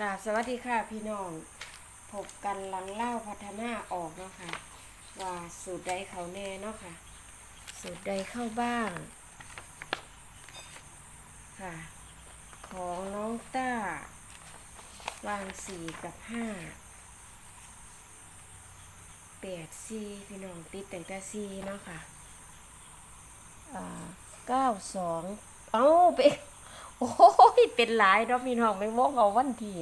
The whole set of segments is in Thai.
กาสวัสดีค่ะพี่น้องพบกันหลังเล่าพัฒนาออกเนาะค่ะ ว่าสูตรใดเขาแน่เนาะค่ะ สูตรใดเข้าบ้าง ค่ะ ของน้องต้าวางสี่กับห้าแปดสี่พี่น้องติดแต่งแต่สี่เนาะค่ะอ่าเก้าสองเอ้าไป โอ้ย เป็นหลายเนาะพี่น้องไม่มองเอาวันที่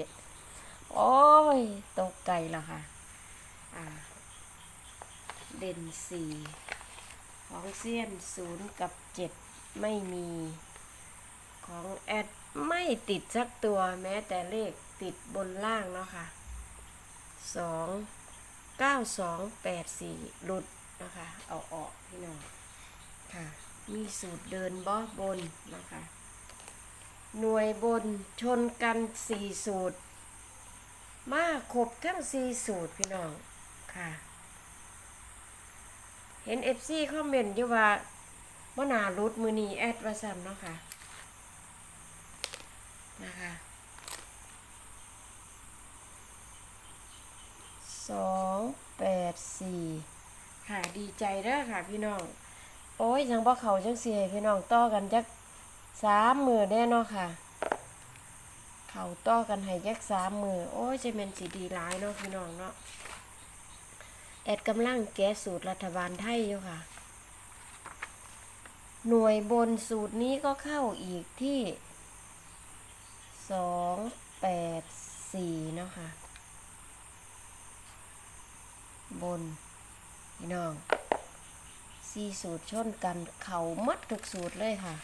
โอ้ย ตกไก่ละค่ะ อ่า เด่นสี่ของเซียนศูนย์กับเจ็ดไม่มีของแอดไม่ติดสักตัวแม้แต่เลขติดบนล่างเนาะค่ะสองเก้าสองแปดสี่หลุดนะคะ เอาออกพี่น้องค่ะ มีสูตรเดินบอบนนะคะ หน่วยบนชนกันสี่สูตร มาครบทั้งสี่สูตรพี่น้องค่ะ เห็นเอฟซีคอมเมนต์อยู่ว่าว่นารุดมือนีแอดว่าซันเนาะค่ะนะคะสองแปดสี่ค่ะดีใจเด้อค่ะพี่น้อง โอ้ยยังบ่เขาจังสิให้พี่น้องต่อกันจัก สามมือแน่เนาะค่ะ เขาต่อกันให้จักสามมือโอ้ยจะเป็นสีดีร้ายเนาะพี่น้องเนาะแอดกำลังแก้สูตรรัฐบาลไทยอยู่ค่ะ หน่วยบนสูตรนี้ก็เข้าอีกที่สองแปดสี่เนาะค่ะ บน พี่น้องสี่สูตรชนกัน เขามัดทุกสูตรเลยค่ะ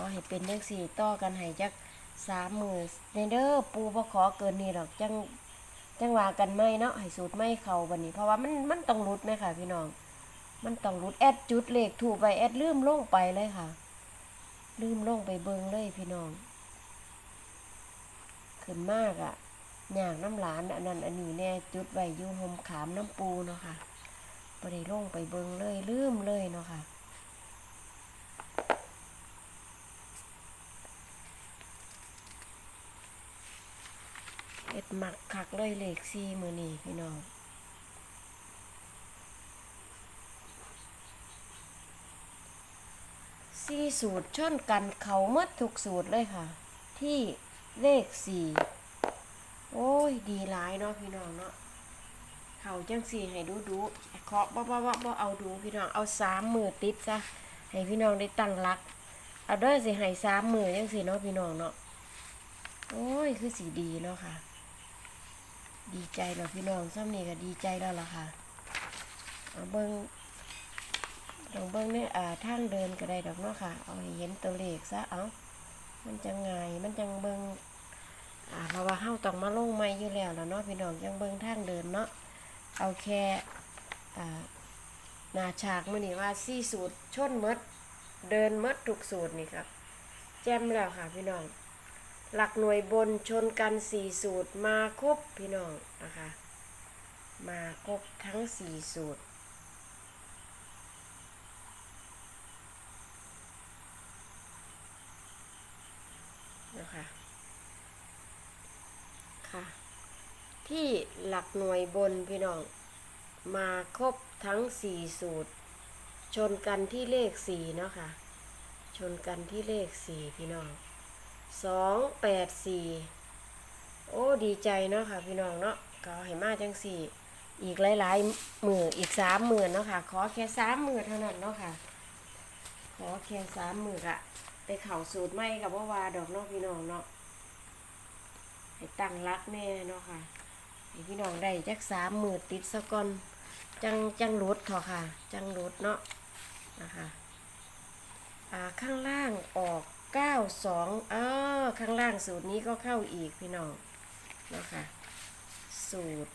อให้เป็นยังสี่ต่อกันให้จักสามมือในเด้อปูบ่ขอเกินนี่หรอกจังจังว่ากันไม่เนาะให้สูตรไม่เขาบันนี้ เพราะว่ามันมันต้องรุดไหมค่ะ พี่น้อง มันต้องรุดแอดจุดเลขถูกไปแอดลืมลงไปเลยค่ะ ลืมลงไปเบิงเลยพี่น้อง ขึ้นมากอะ่ะอยากน้ำหลานอันนั้นอันนี้แน่จุดไว้ยู่หมขามน้ำปูเนาะค่ะบ่ได้ลงไปเบิงเลยลืมเลยเนาะค่ะ เอ็ดหมักคักเลยเลขสี่มือนี่พี่น้องสี่สูตรชนกันเขาหมดทุกสูตรเลยค่ะ ที่เลขสี่โอ้ย ดีหลายเนาะพี่น้องเนาะเขาจังสี่ให้ดูดูเคาะบ่บ่บ่บ่เอาดูพี่น้องเอาสามมือติดซะให้พี่น้องได้ตั้งรักเอาด้อสิให้สามมือจังสี่เนาะพี่น้องเนาะโอ้ย คือสีดีเนาะค่ะ ดีใจเนาะพี่น้องซ้ำนี่ก็ดีใจแล้วล่ะค่ะเอาเบิ้งลองเบิ้งเนี่ยอ่าทางเดินก็ได้ดอกเนาะค่ะ เอาเห็นตัวเลขซะเอามันจังไงมันจังเบิ้งอ่าเพราะว่าเฮาต้องมาลงไม้อยู่แล้วแล้วเนาะพี่น้องจังเบิ้งทางเดินเนาะเอาแค่อ่านาฉากมือนี่ว่าสี่สูตรชนมดเดินมดทุกสูตรนี่ครับแจ่มแล้วค่ะพี่น้อง หลักหน่วยบนชนกันสี่สูตรมาครบพี่น้องนะคะ มาครบทั้งสี่สูตรนะคะค่ะ ที่หลักหน่วยบนพี่น้อง มาครบทั้งสี่สูตร ชนกันที่เลขสี่เนาะค่ะ ชนกันที่เลขสี่พี่น้อง สองแปดสี่โอ้ดีใจเนาะค่ะ พี่น้องเนาะก็ให้มาจังสี่ อีกหลายๆหมื่นอีกสามหมื่นเนาะค่ะ ขอแค่สามหมื่นเท่านั้นเนาะค่ะ ขอแค่สามหมื่นอะไปเข่าสูตรไม่กับว่าวาดอกเนาะพี่น้องเนาะให้ตั้งรักแน่เนาะค่ะให้พี่น้องได้จักสามหมือติดสะก่อนจังจังรุดเถอะค่ะ จังรุดเนาะนะคะอ่าข้างล่างออก ก้าสองอ้าข้างล่างสูตรนี้ก็เข้าอีกพี่น้องเนาะคะสูตร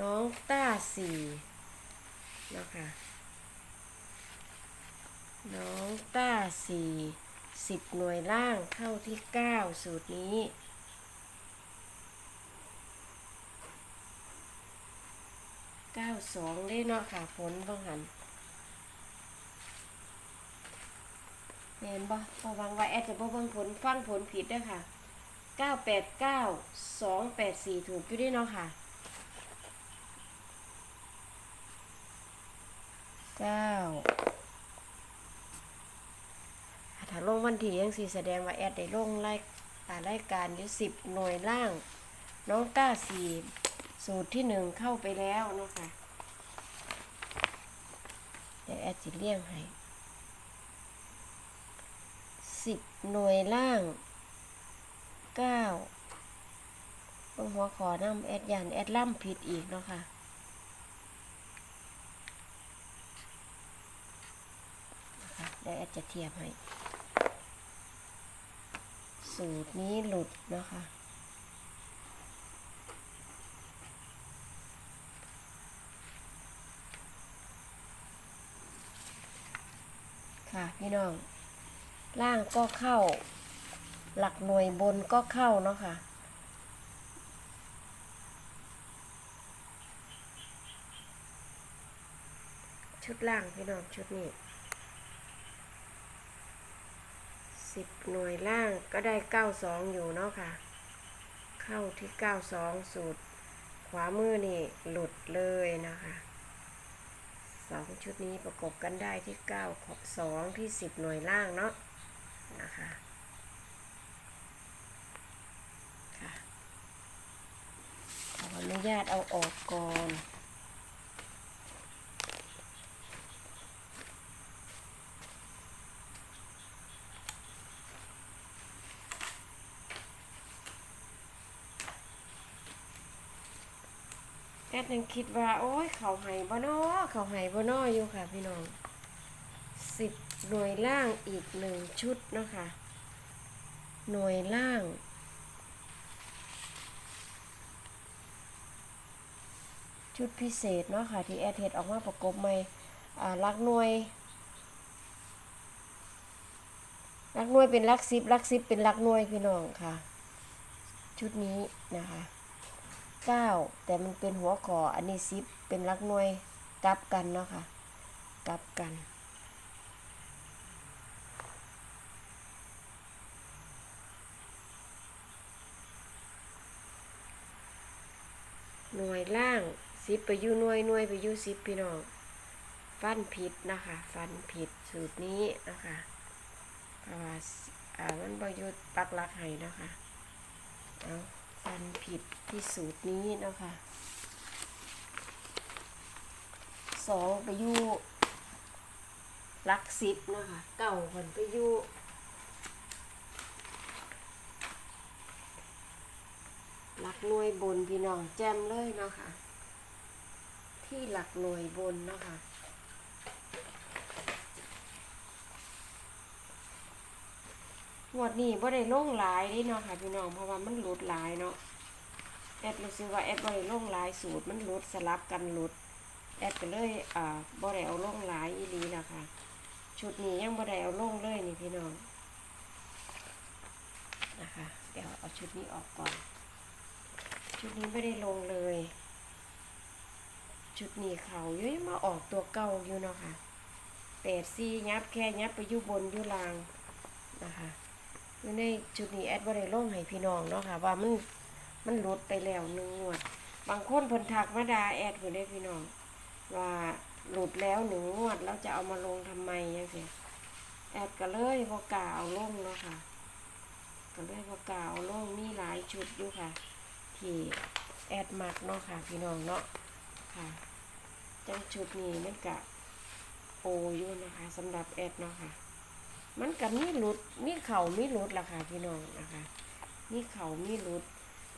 น้องต้าสี่เนาะคะน้องต้าสี่สิบหน่วยล่างเข้าที่เก้าสูตรนี้เก้าสองได้เนาะค่ะผลบ้างหัน เห็นบ่พอวังว่าแอดจะบ่เบิ่งผลฟังผลผิดด้อค่ะเก้าแปดเก้าสองแปดสี่ถูกอยู่ด้วยเนาะค่ะ เก้าถ้าลงวันที่ยังสี่แสดงว่าแอดได้ลงรายอ่ารายการอยู่สิบหน่วยล่าง น้องก้าสี่สูตรที่หนึ่งเข้าไปแล้วเนาะค่ะเดี๋ยวแอดจิเลี่ยงให้ สิบหน่วยล่างเก้าเบิ่งหัวขอน้ำแอดยันแอดล่ำผิดอีกเนาะค่ะนะเดี๋ยวแอดจะเทียบให้ สูตรนี้หลุดเนาะคะค่ะพี่น้อง ล่างก็เข้า หลักหน่วยบนก็เข้าเนาะค่ะ ชุดล่างพี่น้องชุดนี้สิบหน่วยล่างก็ได้เก้าสองอยู่เนาะค่ะ เข้าที่เก้าสองสูตร ขวามือนี่หลุดเลยนะคะสองชุดนี้ประกบกันได้ที่เก้าสองที่สิบหน่วยล่างเนาะ นะคะค่ะขออนุญาตเอาออกก่อนแอดยังคิดว่า โอ้ยเขาไห้บ่นอเขาไห้บ่นออยู่ค่ะพี่น้องสิบ หน่วยล่างอีกหนึ่งชุดเนาะค่ะ หน่วยล่าง ชุดพิเศษเนาะค่ะ ที่แอดเฮ็ดออกมาประกบใหม่อ่าลักหน่วยลักหน่วยเป็นลักซิบลักซิบเป็นลักหน่วยพี่น้องค่ะ ชุดนี้นะคะเก้าแต่มันเป็นหัวขออันนี้ซิปเป็นลักหน่วยกลับกันเนาะค่ะกลับกัน หน่วยล่างซิปไปยู่หน่วยหน่วยไปยู่ซิปพี่น้องฟันผิดนะคะ ฟันผิดสูตรนี้นะคะเพราะว่าอ่ามันประยุทธ์ปักลักให้นะคะเอาฟันผิดที่สูตรนี้นะคะสองไปยู่ลักสิบนะคะเก่าคนไปยู่ หลักหน่วยบนพี่น้องแจมเลยเนาะค่ะ ที่หลักหน่วยบนเนาะค่ะงวดนี้บ่ได้ลงหลายด้เนาะค่ะพี่น้องเพราะว่ามันหลุดหลายเนาะแอดรู้สึกว่าแอดบ่ได้ลงหลายสูตรมันหลุดสลับกันหลุดแอดก็เลยอ่าบ่ได้เอาลงหลายอีหลีล่ะค่ะชุดนี้ยังบ่ได้เอาลงเลยนี่พี่น้องนะคะเดี๋ยวเอาชุดนี้ออกก่อน ชุดนี้ไม่ได้ลงเลย ชุดนี้เขาเย้ยมาออกตัวเก่าอยู่เนาะค่ะแปดซี่ยับแค่ยับไปยู่บนยู่ล่างนะคะอยู่ในชุดนี้แอดบ่ได้ลงให้พี่น้องเนาะค่ะ ว่ามันมันหลุดไปแล้วหนึ่งงวด บางคนเพิ่นทักมาดาแอดเพิ่นได้พี่น้อง ว่าหลุดแล้วหนึ่งงวดแล้วจะเอามาลงทำไมยังเสียแอดก็เลยบ่กล้าเอาลงเนาะค่ะก็เลยบ่กล้าเอาลงมีหลายชุดอยู่ค่ะ ที่แอดมักเนาะค่ะพี่น้องเนาะค่ะจังชุดนี้มันกะโออยู่นะคะสำหรับแอดเนาะค่ะ มันกับมีหลุดมีเข่ามีหลุดล่ะค่ะพี่น้องนะคะมีเข่ามีหลุด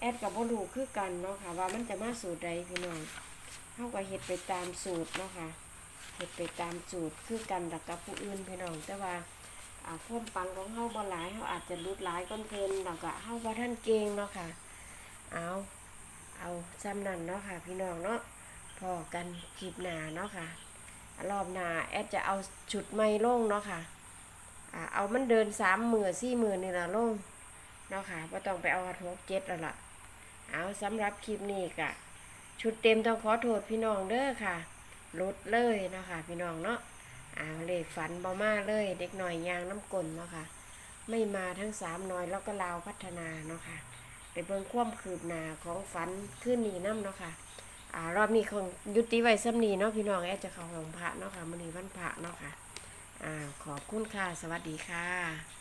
แอดกับบ่รู้คือกันเนาะค่ะ ว่ามันจะมาสูตรใดพี่น้องเฮาก็เฮ็ดไปตามสูตรเนาะค่ะเฮ็ดไปตามสูตรคือกันกับกับผู้อื่นพี่น้องแต่ว่าอ่าควมปังของเฮาบ่หลายเฮาอาจจะลุดหลายก้นเพิ่นแล้วก็เฮาบ่ทันเก่งเนาะค่ะ เอา เอาซ้ำนั่นเนาะค่ะ พี่น้องเนาะพอกันคลิปหน้าเนาะค่ะ รอบหน้าแอดจะเอาชุดใหม่ลงเนาะค่ะเอามันเดินสามหมื่นสี่หมื่นนี่ละลงเนาะค่ะไม่ต้องไปเอาหกเจ็ดแล้วล่ะ เอาสำหรับคลิปนี้กะชุดเต็มต้องขอโทษพี่น้องเด้อค่ะลดเลยเนาะค่ะพี่น้องเนาะเอาเลขฝันบ่มาเลย เด็กหน่อยยางน้ำกลนเนาะค่ะ ไม่มาทั้งสามน้อยแล้วก็ลาวพัฒนาเนาะค่ะ เบิ่งความคืบหน้าของฝันขึ้นนี้น้ำเนาะค่ะอ่ารอบนี้ของยุติไว้ซ้ำนี้เนาะพี่น้องแอดจะเข้าของพระเนาะค่ะมื้อนี้วันพระเนาะค่ะอ่าขอบคุณค่ะ สวัสดีค่ะ